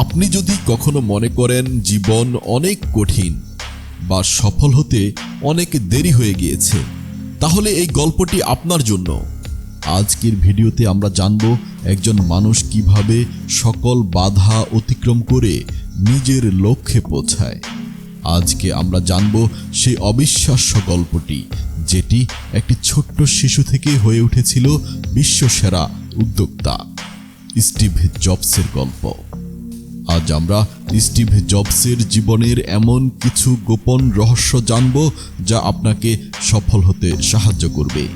আপনি যদি কখনো মনে করেন জীবন অনেক কঠিন বা সফল হতে অনেক দেরি হয়ে গিয়েছে, তাহলে এই গল্পটি আপনার জন্য। আজকের ভিডিওতে আমরা জানব একজন মানুষ কীভাবে সকল বাধা অতিক্রম করে নিজের লক্ষ্যে পৌঁছায়। আজকে আমরা জানব সেই অবিশ্বাস্য গল্পটি, যেটি একটি ছোট্ট শিশু থেকে হয়ে উঠেছিল বিশ্বসেরা উদ্যোক্তা স্টিভ জবসের গল্প। আজ আমরা স্টিভ জবসের জীবনের এমন কিছু গোপন রহস্য জানব যা আপনাকে সফল হতে সাহায্য করবে।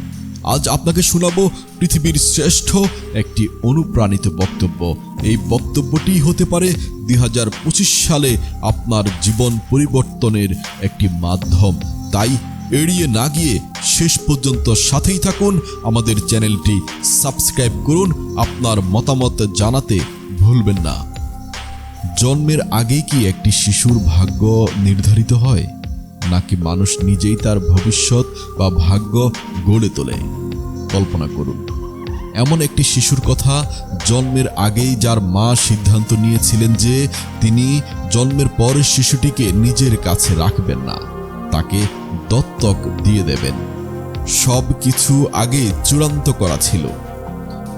আজ আপনাকে শোনাবো পৃথিবীর শ্রেষ্ঠ একটি অনুপ্রাণিত বক্তব্য। এই বক্তব্যটি হতে পারে দুই হাজার পঁচিশ সালে আপনার জীবন পরিবর্তনের একটি মাধ্যম। তাই এড়িয়ে না গিয়ে শেষ পর্যন্ত সাথেই থাকুন। আমাদের চ্যানেলটি সাবস্ক্রাইব করুন। আপনার মতামত জানাতে ভুলবেন না। জন্মের আগেই কি একটি শিশুর ভাগ্য নির্ধারিত হয়? নাকি মানুষ নিজেই তার ভবিষ্যৎ বা ভাগ্য গড়ে তোলে? কল্পনা করুন। এমন একটি শিশুর কথা জন্মের আগেই যার মা সিদ্ধান্ত নিয়েছিলেন যে তিনি জন্মের পর শিশুটিকে নিজের কাছে রাখবেন না, তাকে দত্তক দিয়ে দেবেন। সব কিছু আগে চূড়ান্ত করা ছিল।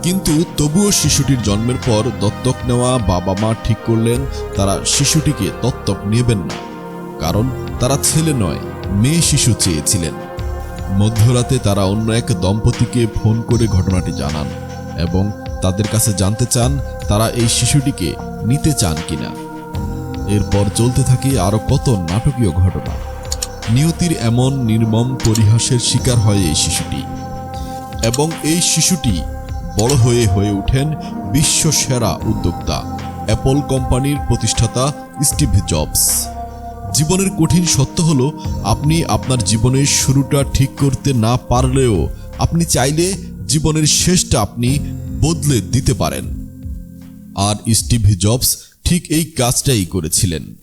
কিন্তু তবুও শিশুটির জন্মের পর দত্তক নেওয়া বাবা মা ঠিক করলেন, তারা শিশুটিকে দত্তক নেবেন না। কারণ তারা ছেলে নয়, মেয়ে শিশু চেয়েছিলেন। মধ্যরাতে তারা অন্য এক দম্পতিকে ফোন করে ঘটনাটি জানান এবং তাদের কাছে জানতে চান তারা এই শিশুটিকে নিতে চান কিনা। এরপর চলতে থাকে আরও কত নাটকীয় ঘটনা। নিয়তির এমন নির্মম পরিহাসের শিকার হয় এই শিশুটি। এবং এই শিশুটি বড় হয়ে হয়ে ওঠেন বিশ্ব সেরা উদ্যোক্তা, অ্যাপল কোম্পানির প্রতিষ্ঠাতা স্টিভ জবস। জীবনের কঠিন সত্য হলো, আপনি আপনার জীবনের শুরুটা ঠিক করতে না পারলেও আপনি চাইলে জীবনের শেষটা আপনি বদলে দিতে পারেন। আর স্টিভ জবস ঠিক এই কাজটাই করেছিলেন।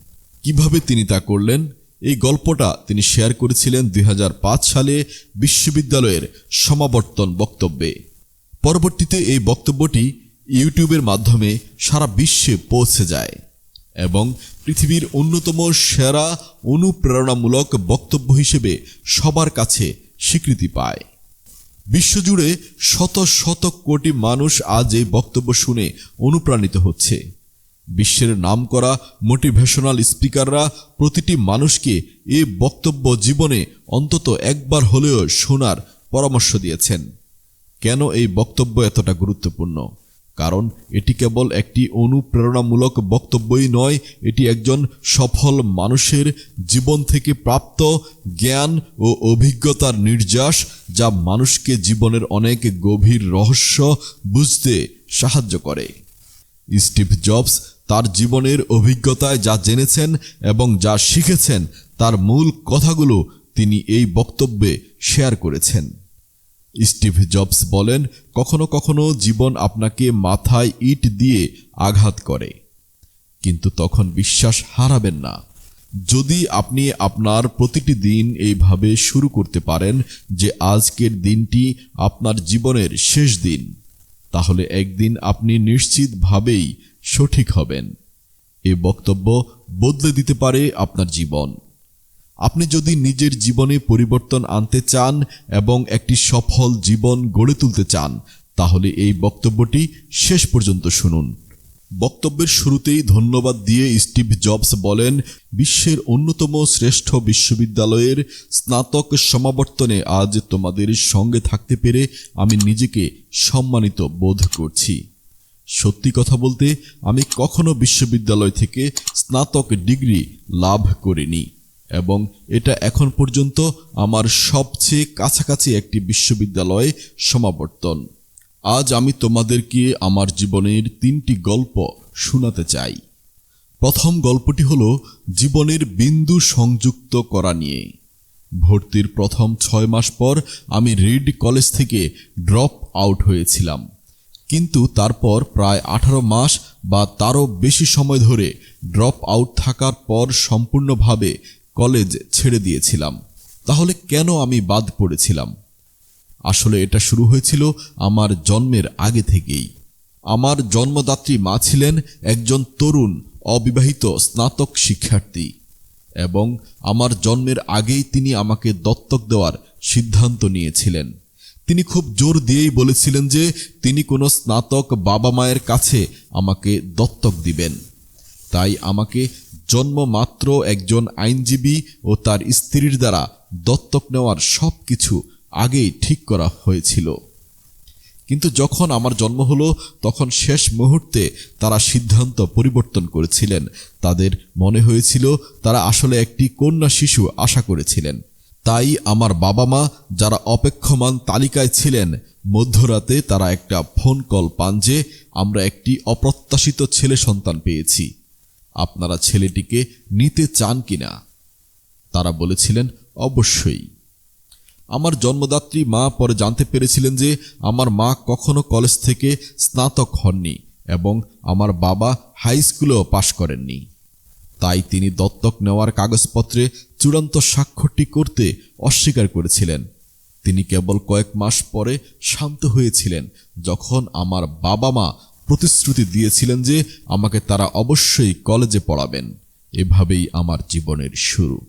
কীভাবে তিনি তা করলেন? এই গল্পটা তিনি শেয়ার করেছিলেন দুই হাজার পাঁচ সালে বিশ্ববিদ্যালয়ের সমাবর্তন বক্তব্যে। পরবর্তীতে এই বক্তব্যটি ইউটিউবের মাধ্যমে সারা বিশ্বে পৌঁছে যায় এবং পৃথিবীর অন্যতম সেরা অনুপ্রেরণামূলক বক্তব্য হিসেবে সবার কাছে স্বীকৃতি পায়। বিশ্বজুড়ে শত শত কোটি মানুষ আজ এই বক্তব্য শুনে অনুপ্রাণিত হচ্ছে। বিশ্বের নামকরা মোটিভেশনাল স্পিকাররা প্রতিটি মানুষকে এ বক্তব্য জীবনে অন্তত একবার হলেও শোনার পরামর্শ দিয়েছেন। কেন এই বক্তব্য এতটা গুরুত্বপূর্ণ? কারণ এটি কেবল একটি অনুপ্রেরণামূলক বক্তব্যই নয়, এটি একজন সফল মানুষের জীবন থেকে প্রাপ্ত জ্ঞান ও অভিজ্ঞতার নির্যাস যা মানুষকে জীবনের অনেক গভীর রহস্য বুঝতে সাহায্য করে। স্টিভ জবস তার জীবনের অভিজ্ঞতায় যা জেনেছেন এবং যা শিখেছেন, তার মূল কথাগুলো তিনি এই বক্তব্যে শেয়ার করেছেন। স্টিভ জবস বলেন, কখনো কখনো জীবন আপনাকে মাথায় ইট দিয়ে আঘাত করে। কিন্তু তখন বিশ্বাস হারাবেন না। যদি আপনি আপনার প্রতিটি দিন এইভাবে শুরু করতে পারেন যে আজকের দিনটি আপনার জীবনের শেষ দিন, তাহলে একদিন আপনি নিশ্চিতভাবেই সঠিক হবেন। এ বক্তব্য বদলে দিতে পারে আপনার জীবন। আপনি যদি নিজের জীবনে পরিবর্তন আনতে চান এবং একটি সফল জীবন গড়ে তুলতে চান, তাহলে এই বক্তব্যটি শেষ পর্যন্ত শুনুন। বক্তব্যের শুরুতেই ধন্যবাদ দিয়ে স্টিভ জবস বলেন, বিশ্বের অন্যতম শ্রেষ্ঠ বিশ্ববিদ্যালয়ের স্নাতক সমাবর্তনে আজ তোমাদের সঙ্গে থাকতে পেরে আমি নিজেকে সম্মানিত বোধ করছি। সত্যি কথা বলতে, আমি কখনো বিশ্ববিদ্যালয় থেকে স্নাতক ডিগ্রি লাভ করিনি। এবং এটা এখন পর্যন্ত আমার সবচেয়ে কাছাকাছি একটি বিশ্ববিদ্যালয়ে সমাবর্তন। আজ আমি তোমাদেরকে আমার জীবনের তিনটি গল্প শোনাতে চাই। প্রথম গল্পটি হলো জীবনের বিন্দু সংযুক্ত করা নিয়ে। ভর্তির প্রথম ছয় মাস পর আমি রিড কলেজ থেকে ড্রপ আউট হয়েছিলাম। কিন্তু তারপর প্রায় আঠারো মাস বা তারও বেশি সময় ধরে ড্রপ আউট থাকার পর সম্পূর্ণভাবে কলেজ ছেড়ে দিয়েছিলাম। তাহলে কেন আমি বাদ পড়েছিলাম? আসলে এটা শুরু হয়েছিল আমার জন্মের আগে থেকেই। আমার জন্মদাত্রী মা ছিলেন একজন তরুণ, অবিবাহিত, স্নাতক শিক্ষার্থী এবং আমার জন্মের আগেই তিনি আমাকে দত্তক দেওয়ার সিদ্ধান্ত নিয়েছিলেন। তিনি খুব জোর দিয়েই বলেছিলেন যে তিনি কোনো স্নাতক বাবা মায়ের কাছে আমাকে দত্তক দিবেন। তাই আমাকে জন্মমাত্র একজন আইনজীবী ও তার স্ত্রীর দ্বারা দত্তক নেওয়ার সব কিছু আগেই ঠিক করা হয়েছিল। কিন্তু যখন আমার জন্ম হলো, তখন শেষ মুহূর্তে তারা সিদ্ধান্ত পরিবর্তন করেছিলেন। তাদের মনে হয়েছিল তারা আসলে একটি কন্যা শিশু আশা করেছিলেন। তাই আমার বাবা মা যারা অপেক্ষমান তালিকায় ছিলেন, মধ্যরাতে তারা একটা ফোন কল পান যে আমরা একটি অপ্রত্যাশিত ছেলে সন্তান পেয়েছি। আপনারা ছেলেটিকে নিতে চান কিনা? তারা বলেছিলেন, অবশ্যই। আমার জন্মদাত্রী মা পরে জানতে পেরেছিলেন যে আমার মা কখনো কলেজ থেকে স্নাতক হননি এবং আমার বাবা হাই স্কুলেও পাশ করেননি। তাই তিনি দত্তক নেওয়ার কাগজপত্রে চূড়ান্ত স্বাক্ষরটি করতে অস্বীকার করেছিলেন। তিনি কেবল কয়েক মাস পরে শান্ত হয়েছিলেন যখন আমার বাবা মা প্রতিশ্রুতি দিয়েছিলেন যে আমাকে তারা অবশ্যই কলেজে পড়াবেন। এভাবেই আমার জীবনের শুরু।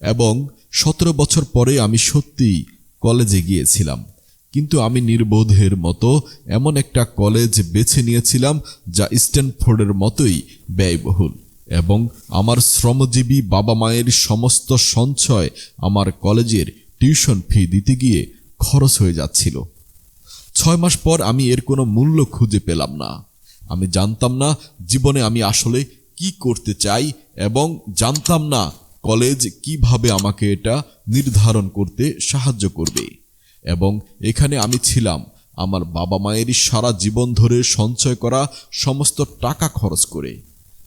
এবং সতেরো বছর পরে আমি সত্যিই কলেজে গিয়েছিলাম। কিন্তু আমি নির্বোধের মতো এমন একটা কলেজ বেছে নিয়েছিলাম যা স্ট্যানফোর্ডের মতোই ব্যয়বহুল এবং আমার শ্রমজীবী বাবা মায়ের সমস্ত সঞ্চয় আমার কলেজের টিউশন ফি দিতে গিয়ে খরচ হয়ে যাচ্ছিল। ছয় মাস পর আমি এর কোনো মূল্য খুঁজে পেলাম না। আমি জানতাম না জীবনে আমি আসলে কি করতে চাই এবং জানতাম না কলেজ কীভাবে আমাকে এটা নির্ধারণ করতে সাহায্য করবে। এবং এখানে আমি ছিলাম। আমার বাবা মায়েরই সারা জীবন ধরে সঞ্চয় করা সমস্ত টাকা খরচ করে।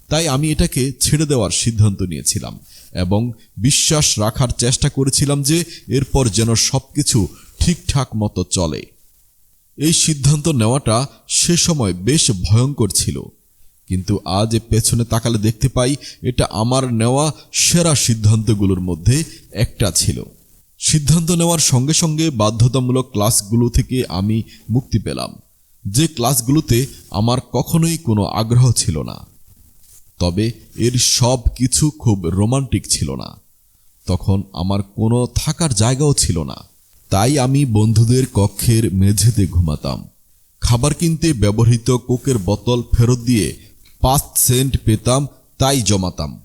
তাই আমি এটাকে ছেড়ে দেওয়ার সিদ্ধান্ত নিয়েছিলাম এবং বিশ্বাস রাখার চেষ্টা করেছিলাম যে এরপর যেন সব কিছু ঠিকঠাক মতো চলে। এই সিদ্ধান্ত নেওয়াটা সে সময় বেশ ভয়ঙ্কর ছিল। কিন্তু আজ পেছনে তাকালে দেখতে পাই, এটা আমার নেওয়া সেরা সিদ্ধান্তগুলোর মধ্যে একটা ছিল। সিদ্ধান্ত নেওয়ার সঙ্গে সঙ্গে বাধ্যতামূলক ক্লাসগুলো থেকে আমি মুক্তি পেলাম। যে ক্লাসগুলোতে আমার কখনোই কোনো আগ্রহ ছিল না। তবে এর সব কিছু খুব রোমান্টিক ছিল না। তখন আমার কোনো থাকার জায়গাও ছিল না। তাই আমি বন্ধুদের কক্ষের মেঝেতে ঘুমাতাম। খাবার কিনতে ব্যবহৃত কোকের বোতল ফেরত দিয়ে পাঁচ সেন্ট পেতাম, তাই জমাতাম।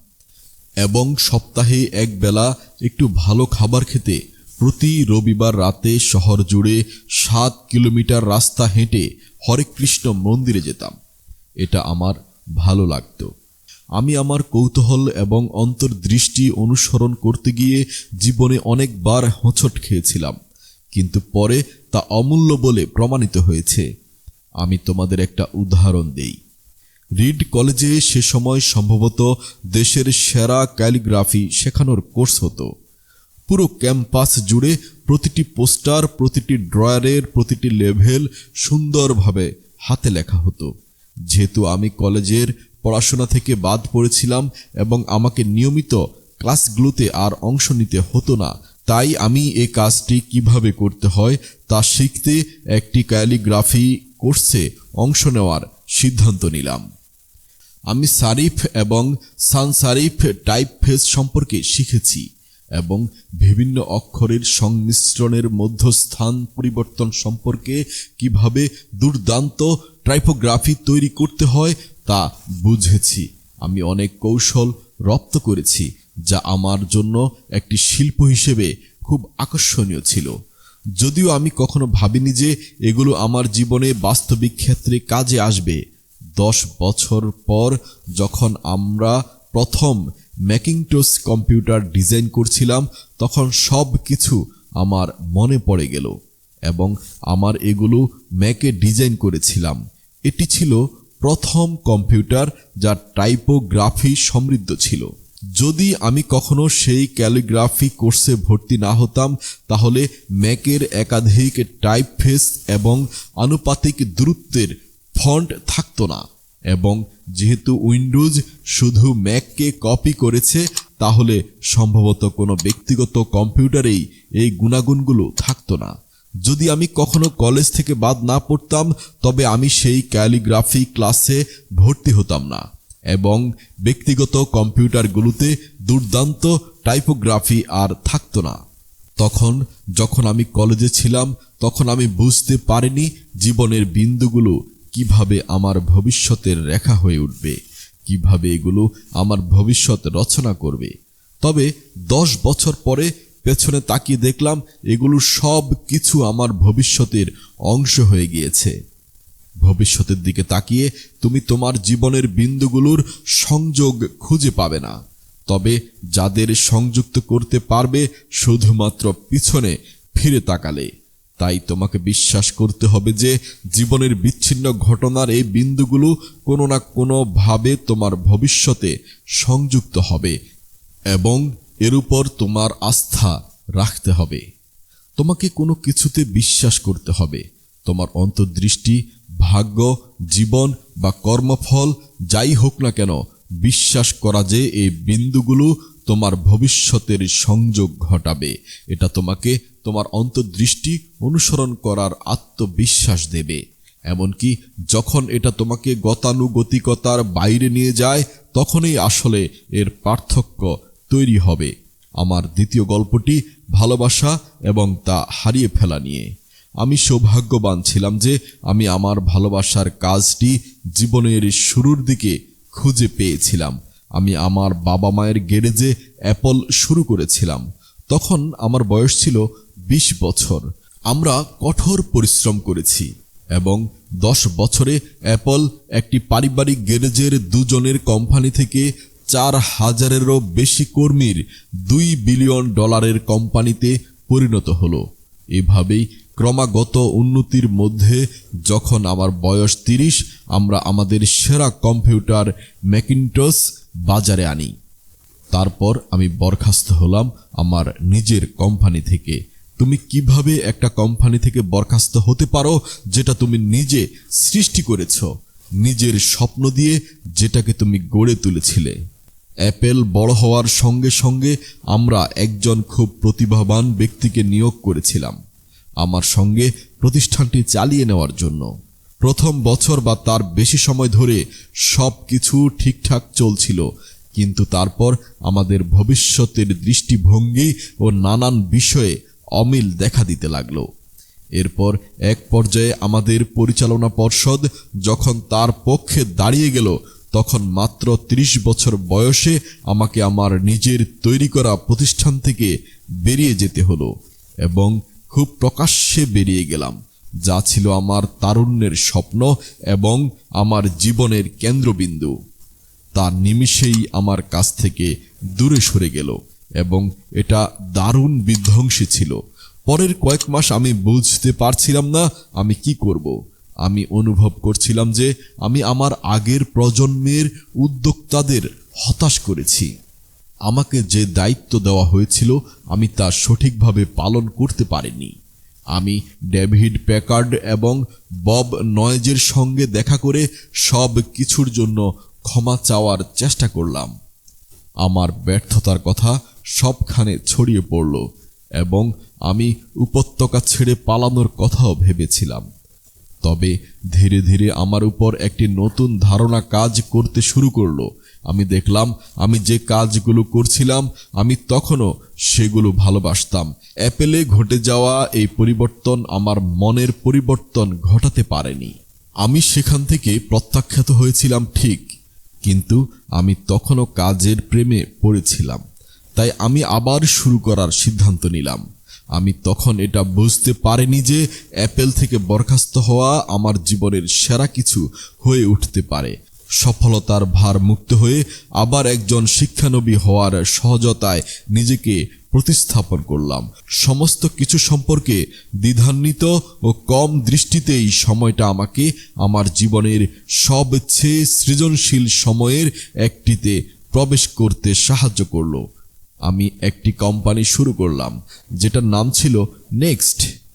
এবং সপ্তাহে এক বেলা একটু ভালো খাবার খেতে প্রতি রবিবার রাতে শহর জুড়ে সাত কিলোমিটার রাস্তা হেঁটে হরেকৃষ্ণ মন্দিরে যেতাম। এটা আমার ভালো লাগতো। আমি আমার কৌতূহল এবং অন্তর্দৃষ্টি অনুসরণ করতে গিয়ে জীবনে অনেকবার হোঁচট খেয়েছিলাম। কিন্তু পরে তা অমূল্য বলে প্রমাণিত হয়েছে। আমি তোমাদের একটা উদাহরণ দেই। রিড কলেজে সে সময় সম্ভবত দেশের সেরা ক্যালিগ্রাফি শেখানোর কোর্স হতো। পুরো ক্যাম্পাস জুড়ে প্রতিটি পোস্টার, প্রতিটি ড্রয়ারের, প্রতিটি লেভেল সুন্দরভাবে হাতে লেখা হতো। যেহেতু আমি কলেজের পড়াশোনা থেকে বাদ পড়েছিলাম এবং আমাকে নিয়মিত ক্লাসগুলোতে আর অংশ নিতে হতো না তাই আমি এ কাজটি কীভাবে করতে হয় তা শিখতে একটি ক্যালিগ্রাফি কোর্সে অংশ নেওয়ার সিদ্ধান্ত নিলাম। আমি সারিফ এবং সানসারিফ টাইপ ফেস সম্পর্কে শিখেছি এবং বিভিন্ন অক্ষরের সংমিশ্রণের মধ্যস্থান পরিবর্তন সম্পর্কে কীভাবে দুর্দান্ত ট্রাইপোগ্রাফি তৈরি করতে হয় তা বুঝেছি। আমি অনেক কৌশল রপ্ত করেছি যা আমার জন্য একটি শিল্প হিসেবে খুব আকর্ষণীয় ছিল। যদিও আমি কখনো ভাবিনি যে এগুলো আমার জীবনে বাস্তবিক ক্ষেত্রে কাজে আসবে। দশ বছর পর যখন আমরা প্রথম ম্যাকিংটোস কম্পিউটার ডিজাইন করছিলাম, তখন সব কিছু আমার মনে পড়ে গেল এবং আমার এগুলো ম্যাকে ডিজাইন করেছিলাম। এটি ছিল প্রথম কম্পিউটার যা টাইপোগ্রাফি সমৃদ্ধ ছিল। যদি আমি কখনো সেই ক্যালিগ্রাফি কোর্সে ভর্তি না হতাম, তাহলে ম্যাকের একাধিক টাইপ ফেস এবং আনুপাতিক দূরত্বের ফন্ট থাকতো না। এবং যেহেতু উইন্ডোজ শুধু ম্যাককে কপি করেছে, তাহলে সম্ভবত কোনো ব্যক্তিগত কম্পিউটারেই এই গুণাগুণগুলো থাকতো না। যদি আমি কখনো কলেজ থেকে বাদ না পড়তাম, তবে আমি সেই ক্যালিগ্রাফি ক্লাসে ভর্তি হতাম না। এবং ব্যক্তিগত কম্পিউটারগুলোতে দুর্দান্ত টাইপোগ্রাফি আর থাকতো না। তখন যখন আমি কলেজে ছিলাম, তখন আমি বুঝতে পারিনি জীবনের বিন্দুগুলো কীভাবে আমার ভবিষ্যতের রেখা হয়ে উঠবে, কীভাবে এগুলো আমার ভবিষ্যৎ রচনা করবে। তবে দশ বছর পরে পেছনে তাকিয়ে দেখলাম, এগুলো সব কিছু আমার ভবিষ্যতের অংশ হয়ে গিয়েছে। ভবিষ্যতের দিকে তাকিয়ে তুমি তোমার জীবনের বিন্দুগুলোর সংযোগ খুঁজে পাবে না। তবে যাদের সংযুক্ত করতে পারবে শুধুমাত্র পিছনে ফিরে তাকালে। তাই তোমাকে বিশ্বাস করতে হবে যে জীবনের বিচ্ছিন্ন ঘটনার এই বিন্দুগুলো কোনো না কোনো ভাবে তোমার ভবিষ্যতে সংযুক্ত হবে এবং এর উপর তোমার আস্থা রাখতে হবে। তোমাকে কোনো কিছুতে বিশ্বাস করতে হবে। তোমার অন্তর্দৃষ্টি ভাগ্য, জীবন বা কর্মফল যাই হোক না কেন, বিশ্বাস করা যে এই বিন্দুগুলো তোমার ভবিষ্যতের সংযোগ ঘটাবে। এটা তোমাকে তোমার অন্তর্দৃষ্টি অনুসরণ করার আত্মবিশ্বাস দেবে। এমনকি যখন এটা তোমাকে গতানুগতিকতার বাইরে নিয়ে যায়, তখনই আসলে এর পার্থক্য তৈরি হবে। আমার দ্বিতীয় গল্পটি ভালোবাসা এবং তা হারিয়ে ফেলা নিয়ে। আমি সৌভাগ্যবান ছিলাম যে আমি আমার ভালোবাসার কাজটি জীবনের শুরুর দিকে খুঁজে পেয়েছিলাম। আমি আমার বাবা মায়ের গ্যারেজে অ্যাপল শুরু করেছিলাম। তখন আমার বয়স ছিল বিশ বছর। আমরা কঠোর পরিশ্রম করেছি এবং দশ বছরে অ্যাপল একটি পারিবারিক গ্যারেজের দুজনের কোম্পানি থেকে চার হাজারেরও বেশি কর্মীর দুই বিলিয়ন ডলারের কোম্পানিতে পরিণত হলো। এভাবেই ক্রমাগত উন্নতির মধ্যে যখন আমার বয়স তিরিশ, আমরা আমাদের সেরা কম্পিউটার ম্যাকিনটস বাজারে আনি। তারপর আমি বরখাস্ত হলাম আমার নিজের কোম্পানি থেকে। তুমি কীভাবে একটা কোম্পানি থেকে বরখাস্ত হতে পারো, যেটা তুমি নিজে সৃষ্টি করেছ, নিজের স্বপ্ন দিয়ে যেটাকে তুমি গড়ে তুলেছিলে? অ্যাপেল বড় হওয়ার সঙ্গে সঙ্গে আমরা একজন খুব প্রতিভাবান ব্যক্তিকে নিয়োগ করেছিলাম। আমার সঙ্গে প্রতিষ্ঠানটি চালিয়ে নেওয়ার জন্য। প্রথম বছর বা তার বেশি সময় ধরে সব কিছু ঠিকঠাক চলছিল, কিন্তু তারপর আমাদের ভবিষ্যতের দৃষ্টিভঙ্গি ও নানান বিষয়ে অমিল দেখা দিতে লাগল। এরপর এক পর্যায়ে আমাদের পরিচালনা পর্ষদ যখন তার পক্ষে দাঁড়িয়ে গেল, তখন মাত্র ৩০ বছর বয়সে আমাকে আমার নিজের তৈরি করা প্রতিষ্ঠান থেকে বেরিয়ে যেতে হলো এবং খুব প্রকাশ্যে বেরিয়ে গেলাম, যা ছিল আমার তারুণ্যের স্বপ্ন এবং আমার জীবনের কেন্দ্রবিন্দু। তার নিমিষেই আমার কাছ থেকে দূরে সরে গেল এবং এটা দারুণ বিধ্বংসী ছিল। পরের কয়েক মাস আমি বুঝতে পারছিলাম না আমি কি করব। আমি অনুভব করছিলাম যে আমি আমার আগের প্রজন্মের উদ্যোক্তাদের হতাশ করেছি। আমাকে যে দায়িত্ব দেওয়া হয়েছিল, আমি তা সঠিকভাবে পালন করতে পারিনি। আমি ডেভিড প্যাকার্ড এবং বব নয়েজের সঙ্গে দেখা করে সব কিছুর জন্য ক্ষমা চাওয়ার চেষ্টা করলাম। আমার ব্যর্থতার কথা সবখানে ছড়িয়ে পড়ল এবং আমি উপত্যকা ছেড়ে পালানোর কথাও ভেবেছিলাম। তবে ধীরে ধীরে আমার উপর একটি নতুন ধারণা কাজ করতে শুরু করল। আমি দেখলাম, আমি যে কাজগুলো করছিলাম, আমি তখনও সেগুলো ভালোবাসতাম। অ্যাপেলে ঘটে যাওয়া এই পরিবর্তন আমার মনের পরিবর্তন ঘটাতে পারেনি। আমি সেখান থেকে প্রত্যাখ্যাত হয়েছিলাম ঠিক, কিন্তু আমি তখনও কাজের প্রেমে পড়েছিলাম। তাই আমি আবার শুরু করার সিদ্ধান্ত নিলাম। আমি তখন এটা বুঝতে পারিনি যে অ্যাপেল থেকে বরখাস্ত হওয়া আমার জীবনের সেরা কিছু হয়ে উঠতে পারে। সফলতার ভার মুক্ত হয়ে আবার একজন শিক্ষানবী হওয়ার সহজতায় নিজেকে প্রতিস্থাপন করলাম। সমস্ত কিছু সম্পর্কে দ্বিধান্বিত ও কম দৃষ্টিতেই সময়টা আমাকে আমার জীবনের সবচেয়ে সৃজনশীল সময়ের একটিতে প্রবেশ করতে সাহায্য করল। আমি একটি কোম্পানি শুরু করলাম, যেটার নাম ছিল নেক্সট।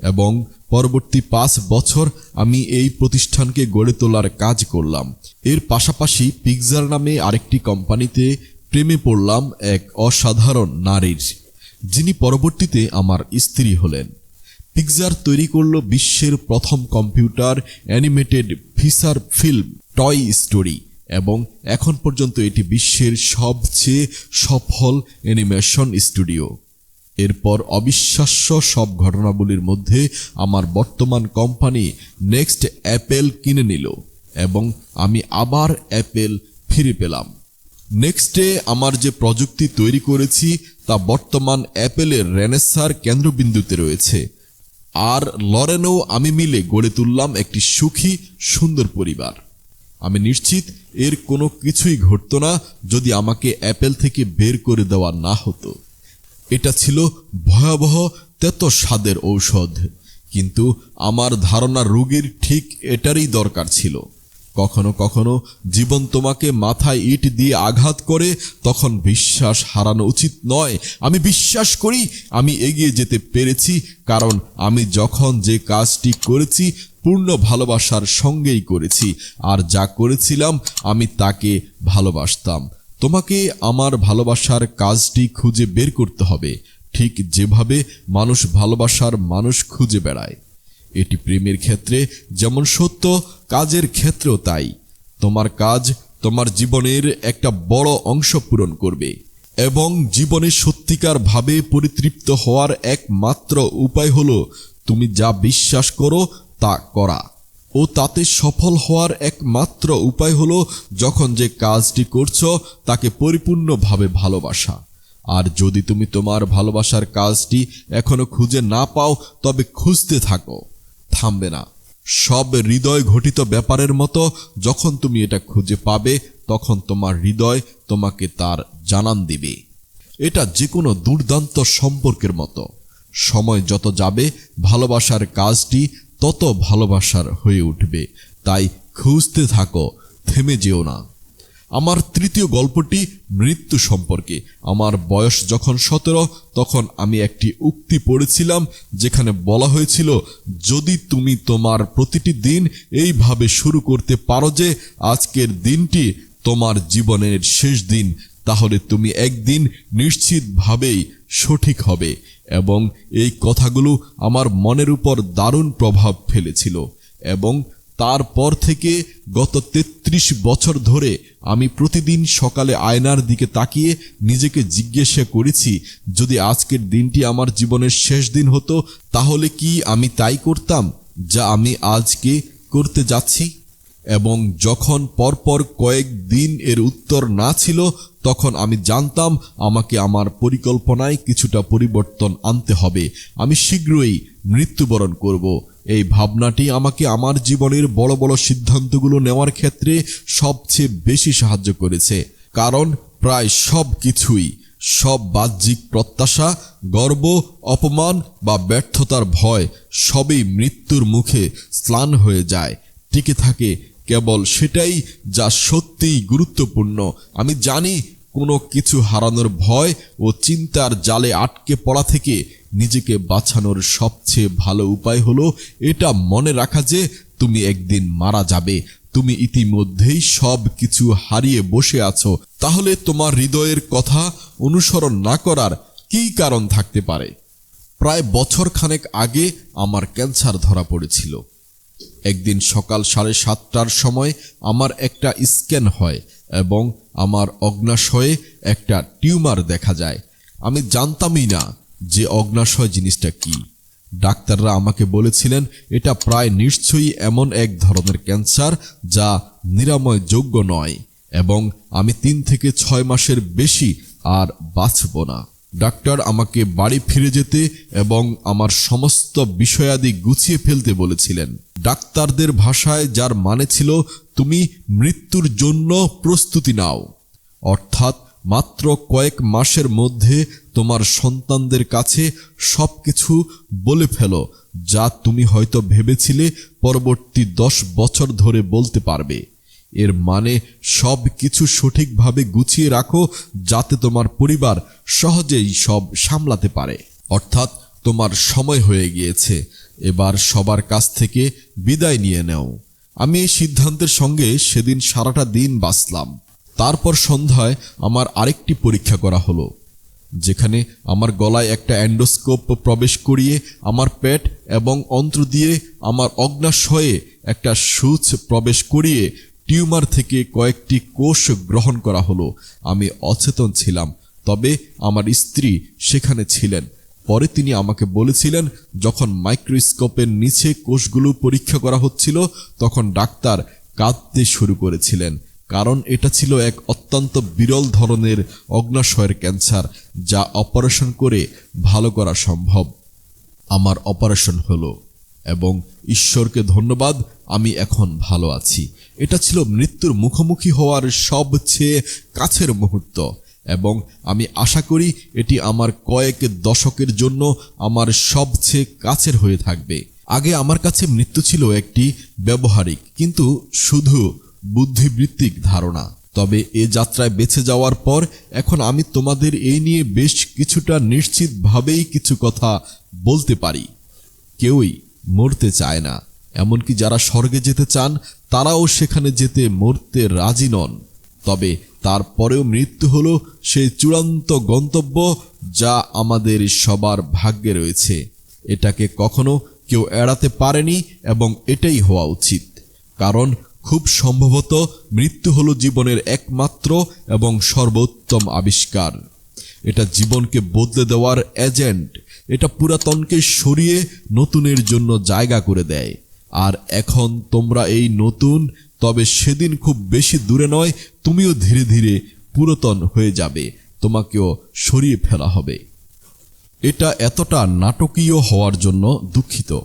এবং পরবর্তী পাঁচ বছর আমি এই প্রতিষ্ঠানকে গড়ে তোলার কাজ করলাম। এর পাশাপাশি পিকজার নামে আরেকটি কোম্পানিতে প্রেমে পড়লাম এক অসাধারণ নারীর, যিনি পরবর্তীতে আমার স্ত্রী হলেন। পিকজার তৈরি করল বিশ্বের প্রথম computer animated feature film Toy Story এবং এখন পর্যন্ত এটি বিশ্বের সবচেয়ে সফল অ্যানিমেশন স্টুডিও। এরপর অবিশ্বাস্য সব ঘটনাবলীর মধ্যে আমার বর্তমান কোম্পানি নেক্সট অ্যাপেল কিনে নিল এবং আমি আবার অ্যাপেল ফিরে পেলাম। নেক্সটে আমার যে প্রযুক্তি তৈরি করেছি তা বর্তমান অ্যাপেলের রেনেসার কেন্দ্রবিন্দুতে রয়েছে। আর লরেনও আমি মিলে গড়ে তুললাম একটি সুখী, সুন্দর পরিবার। আমি নিশ্চিত এর কোনো কিছুই ঘটতো না যদি আমাকে অ্যাপেল থেকে বের করে দেওয়া না হতো। এটা ছিল ভয়াবহ তেত স্বাদের ঔষধ। কিন্তু আমার ধারণা রোগীর ঠিক এটারই দরকার ছিল। কখনো কখনো জীবন তোমাকে মাথায় ইট দিয়ে আঘাত করে, তখন বিশ্বাস হারানো উচিত নয়। আমি বিশ্বাস করি আমি এগিয়ে যেতে পেরেছি, কারণ আমি যখন যে কাজটি করেছি, পূর্ণ ভালোবাসার সঙ্গেই করেছি। আর যা করেছিলাম, আমি তাকে ভালোবাসতাম। তোমাকে আমার ভালোবাসার কাজটি খুঁজে বের করতে হবে। ঠিক যেভাবে মানুষ ভালোবাসার মানুষ খুঁজে বেড়ায়। এটি প্রেমের ক্ষেত্রে যেমন সত্য, কাজের ক্ষেত্রেও তাই। তোমার কাজ তোমার জীবনের একটা বড় অংশ পূরণ করবে এবং জীবনে সত্যিকার ভাবে পরিতৃপ্ত হওয়ার একমাত্র উপায় হলো তুমি যা বিশ্বাস করো তা করা। ও তাতে সফল হওয়ার একমাত্র উপায় হলো যখন যে কাজটি করছ, তাকে পরিপূর্ণভাবে ভালোবাসা। আর যদি তুমি তোমার ভালোবাসার কাজটি এখনও খুঁজে না পাও, তবে খুঁজতে থাকো। থামবে না। সব হৃদয় ঘটিত ব্যাপারের মতো যখন তুমি এটা খুঁজে পাবে, তখন তোমার হৃদয় তোমাকে তার জানান দিবে। এটা যে কোনো দুর্দান্ত সম্পর্কের মতো। সময় যত যাবে, ভালোবাসার কাজটি তত ভালোবাসার হয়ে উঠবে। তাই খুঁজতে থাকো, থেমে যেও না। আমার তৃতীয় গল্পটি মৃত্যু সম্পর্কে। আমার বয়স যখন সতেরো, তখন আমি একটি উক্তি পড়েছিলাম যেখানে বলা হয়েছিল, যদি তুমি তোমার প্রতিটি দিন এইভাবে শুরু করতে পারো যে আজকের দিনটি তোমার জীবনের শেষ দিন, তাহলে তুমি একদিন নিশ্চিতভাবেই সঠিক হবে। এবং এই কথাগুলো আমার মনের উপর দারুণ প্রভাব ফেলেছিল এবং তারপর থেকে গত ৩৩ বছর ধরে আমি প্রতিদিন সকালে আয়নার দিকে তাকিয়ে নিজেকে জিজ্ঞাসা করেছি, যদি আজকের দিনটি আমার জীবনের শেষ দিন হতো, তাহলে কি আমি তাই করতাম যা আমি আজকে করতে যাচ্ছি? এবং যখন পরপর কয়েক দিন এর উত্তর না ছিল তখন আমি জানতাম আমাকে আমার পরিকল্পনায় কিছুটা পরিবর্তন আনতে হবে। আমি শীঘ্রই মৃত্যুবরণ করব। এই ভাবনাটি আমাকে আমার জীবনের বড় বড় সিদ্ধান্তগুলো নেওয়ার ক্ষেত্রে সবচেয়ে বেশি সাহায্য করেছে। কারণ প্রায় সব কিছুই, সব বাহ্যিক প্রত্যাশা, গর্ব, অপমান বা ব্যর্থতার ভয় সবই মৃত্যুর মুখে স্নান হয়ে যায়। টিকে থাকে কেবল সেটাই যা সত্যিই গুরুত্বপূর্ণ। আমি জানি কোনো কিছু হারানোর ভয় ও চিন্তার জালে আটকে পড়া থেকে নিজেকে বাঁচানোর সবচেয়ে ভালো উপায় হলো এটা মনে রাখা যে তুমি একদিন মারা যাবে। তুমি ইতিমধ্যেই সব কিছু হারিয়ে বসে আছো। তাহলে তোমার হৃদয়ের কথা অনুসরণ না করার কী কারণ থাকতে পারে? প্রায় বছর খানেক আগে আমার ক্যান্সার ধরা পড়েছিল। একদিন সকাল সাড়ে সাতটার সময় আমার একটা স্ক্যান হয়। এবং আমার অগ্নাশয়ে একটা টিউমার দেখা যায়। আমি জানতামই না যে অগ্নাশয় জিনিসটা কি। ডাক্তাররা আমাকে বলেছিলেন, এটা প্রায় নিশ্চয়ই এমন এক ধরনের ক্যান্সার যা নিরাময় যোগ্য নয় এবং আমি তিন থেকে ছয় মাসের বেশি আর বাঁচব না। ডাক্তার আমাকে বাড়ি ফিরে যেতে এবং আমার সমস্ত বিষয়াদি গুছিয়ে ফেলতে বলেছিলেন। ডাক্তারদের ভাষায় যার মানে ছিল, তুমি মৃত্যুর জন্য প্রস্তুতি নাও। অর্থাৎ মাত্র কয়েক মাসের মধ্যে তোমার সন্তানদের কাছে সবকিছু বলে ফেলো, যা তুমি হয়তো ভেবেছিলে পরবর্তী দশ বছর ধরে বলতে পারবে। এর মানে সব কিছু সঠিকভাবে গুছিয়ে রাখো যাতে তোমার পরিবার সহজেই সব সামলাতে পারে। অর্থাৎ তোমার সময় হয়ে গিয়েছে, এবার সবার কাছ থেকে বিদায় নিয়ে নাও। আমি এই সিদ্ধান্তের সঙ্গে সেদিন সারাটা দিন বাঁচলাম। তারপর সন্ধ্যায় আমার আরেকটি পরীক্ষা করা হলো, যেখানে আমার গলায় একটা অ্যান্ডোস্কোপ প্রবেশ করিয়ে আমার পেট এবং অন্ত্র দিয়ে আমার অগ্নাশয়ে একটা সূচ প্রবেশ করিয়ে টিউমার থেকে কয়েকটি কোষ গ্রহণ করা হলো। আমি অচেতন ছিলাম, তবে আমার স্ত্রী সেখানে ছিলেন। পরে তিনি আমাকে বলেছিলেন, যখন মাইক্রোস্কোপের নিচে কোষগুলো পরীক্ষা করা হচ্ছিল, তখন ডাক্তার কাঁদতে শুরু করেছিলেন, কারণ এটা ছিল এক অত্যন্ত বিরল ধরনের অগ্নাশয়ের ক্যান্সার, যা অপারেশন করে ভালো করা সম্ভব। আমার অপারেশন হলো। এবং ঈশ্বরকে ধন্যবাদ, আমি এখন ভালো আছি। এটা ছিল মৃত্যুর মুখোমুখি হওয়ার সবচেয়ে কাছের মুহূর্ত। এবং আমি আশা করি এটি আমার কয়েক দশকের জন্য আমার সবচেয়ে কাছের হয়ে থাকবে। আগে আমার কাছে মৃত্যু ছিল একটি ব্যবহারিক, কিন্তু শুধু বুদ্ধিবৃত্তিক ধারণা। তবে এ যাত্রায় বেঁচে যাওয়ার পর এখন আমি তোমাদের এই নিয়ে বেশ কিছুটা নিশ্চিতভাবেই কিছু কথা বলতে পারি। কেউই মরতে চায় না। এমনকি যারা স্বর্গে যেতে চান, তারাও সেখানে যেতে মরতে রাজি নন। তবে তারপরেও মৃত্যু হলো সেই চূড়ান্ত গন্তব্য যা আমাদের সবার ভাগ্যে রয়েছে। এটাকে কখনো কেউ এড়াতে পারেনি এবং এটাই হওয়া উচিত। কারণ খুব সম্ভবত মৃত্যু হলো জীবনের একমাত্র এবং সর্বোত্তম আবিষ্কার। এটা জীবনকে বদলে দেওয়ার এজেন্ট এটা পুরাতনকে সরিয়ে নতুনের জন্য জায়গা করে দেয়। আর এখন তোমরা এই নতুন, তবে সেদিন খুব বেশি দূরে নয়, তুমিও ধীরে ধীরে পুরাতন হয়ে যাবে, তোমাকেও সরিয়ে ফেলা হবে। এটা এতটা নাটকীয় হওয়ার জন্য দুঃখিত,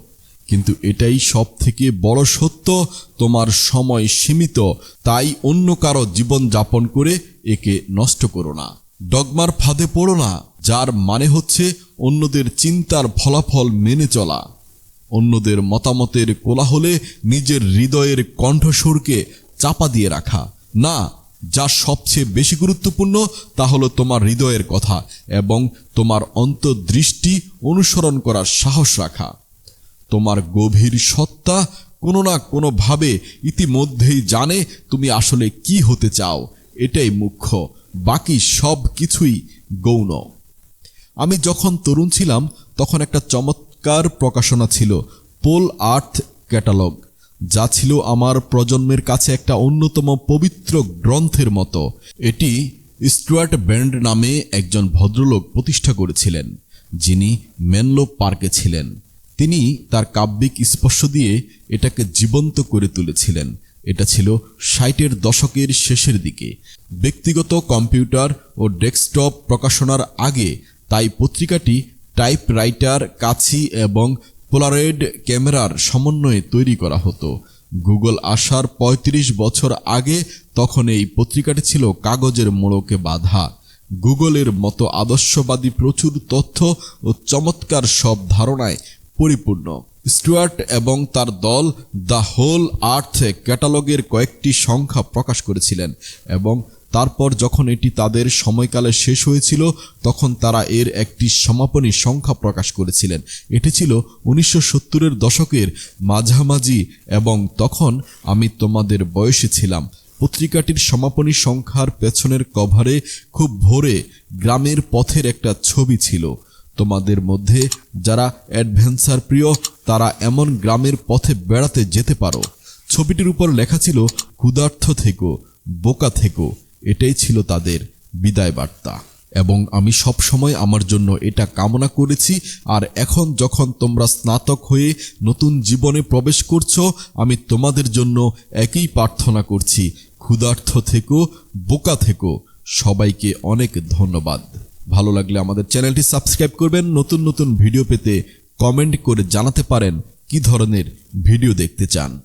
কিন্তু এটাই সব থেকে বড় সত্য, তোমার সময় সীমিত, তাই অন্য কারও জীবন যাপন করে একে নষ্ট করো না। ডগমার ফাঁদে পড়ো না। যার মানে হচ্ছে অন্যদের চিন্তার ফলাফল মেনে চলা। অন্যদের মতামতের কোলাহলে নিজের হৃদয়ের কণ্ঠস্বরকে চাপা দিয়ে রাখা। না, যা সবচেয়ে বেশি গুরুত্বপূর্ণ, তা হলো তোমার হৃদয়ের কথা এবং তোমার অন্তর্দৃষ্টি অনুসরণ করার সাহস রাখা। তোমার গভীর সত্তা কোনো না কোনোভাবে ইতিমধ্যেই জানে তুমি আসলে কি হতে চাও। এটাই মুখ্য। বাকি সব কিছুই গৌণ। আমি যখন তরুণ ছিলাম, তখন একটা চমৎকার প্রকাশনা ছিল, পোল আর্থ ক্যাটালগ, যা ছিল আমার প্রজন্মের কাছে একটা অন্যতম পবিত্র গ্রন্থের মতো। এটি স্টুয়ার্ট ব্যান্ড নামে একজন ভদ্রলোক প্রতিষ্ঠা করেছিলেন, যিনি মেনলো পার্কে ছিলেন। তিনি তার কাব্যিক স্পর্শ দিয়ে এটাকে জীবন্ত করে তুলেছিলেন। এটা ছিল ষাটের দশকের শেষের দিকে। ব্যক্তিগত কম্পিউটার ও ডেস্কটপ প্রকাশনার আগে তাই পত্রিকাটি টাইপরাইটার, কাছি এবং পোলারয়েড ক্যামেরার সমন্বয়ে তৈরি করা হতো। গুগল আসার ৩৫ বছর আগে তখন এই পত্রিকাটি ছিল কাগজের মোড়কে বাঁধা। গুগলের মতো আদর্শবাদী প্রচুর তথ্য ও চমৎকার সব ধারণায় পরিপূর্ণ। স্টুয়ার্ট এবং তার দল দ্য হোল আর্থ ক্যাটালগের কয়েকটি সংখ্যা প্রকাশ করেছিলেন এবং তারপর যখন এটি তাদের সময়কালে শেষ হয়েছিল, তখন তারা এর একটি সমাপনী সংখ্যা প্রকাশ করেছিলেন। এটি ছিল উনিশশো সত্তরের দশকের মাঝামাঝি এবং তখন আমি তোমাদের বয়সে ছিলাম। পত্রিকাটির সমাপনী সংখ্যার পেছনের কভারে খুব ভোরে গ্রামের পথের একটা ছবি ছিল। তোমাদের মধ্যে যারা অ্যাডভেঞ্চার প্রিয়, তারা এমন গ্রামের পথে বেড়াতে যেতে পারো। ছবিটির উপর লেখা ছিল ক্ষুধার্থ থেকো, বোকা থেকো। এটাই ছিল তাদের বিদায় বার্তা। এবং আমি সব সময় আমার জন্য এটা কামনা করেছি, আর এখন যখন তোমরা স্নাতক হয়ে নতুন জীবনে প্রবেশ করছ, আমি তোমাদের জন্য একই প্রার্থনা করছি। ক্ষুধার্থ থেকো, বোকা থেকো। সবাইকে অনেক ধন্যবাদ। ভালো লাগলে আমাদের চ্যানেলটি সাবস্ক্রাইব করবেন, নতুন নতুন ভিডিও পেতে কমেন্ট করে জানাতে পারেন কি ধরনের ভিডিও দেখতে চান।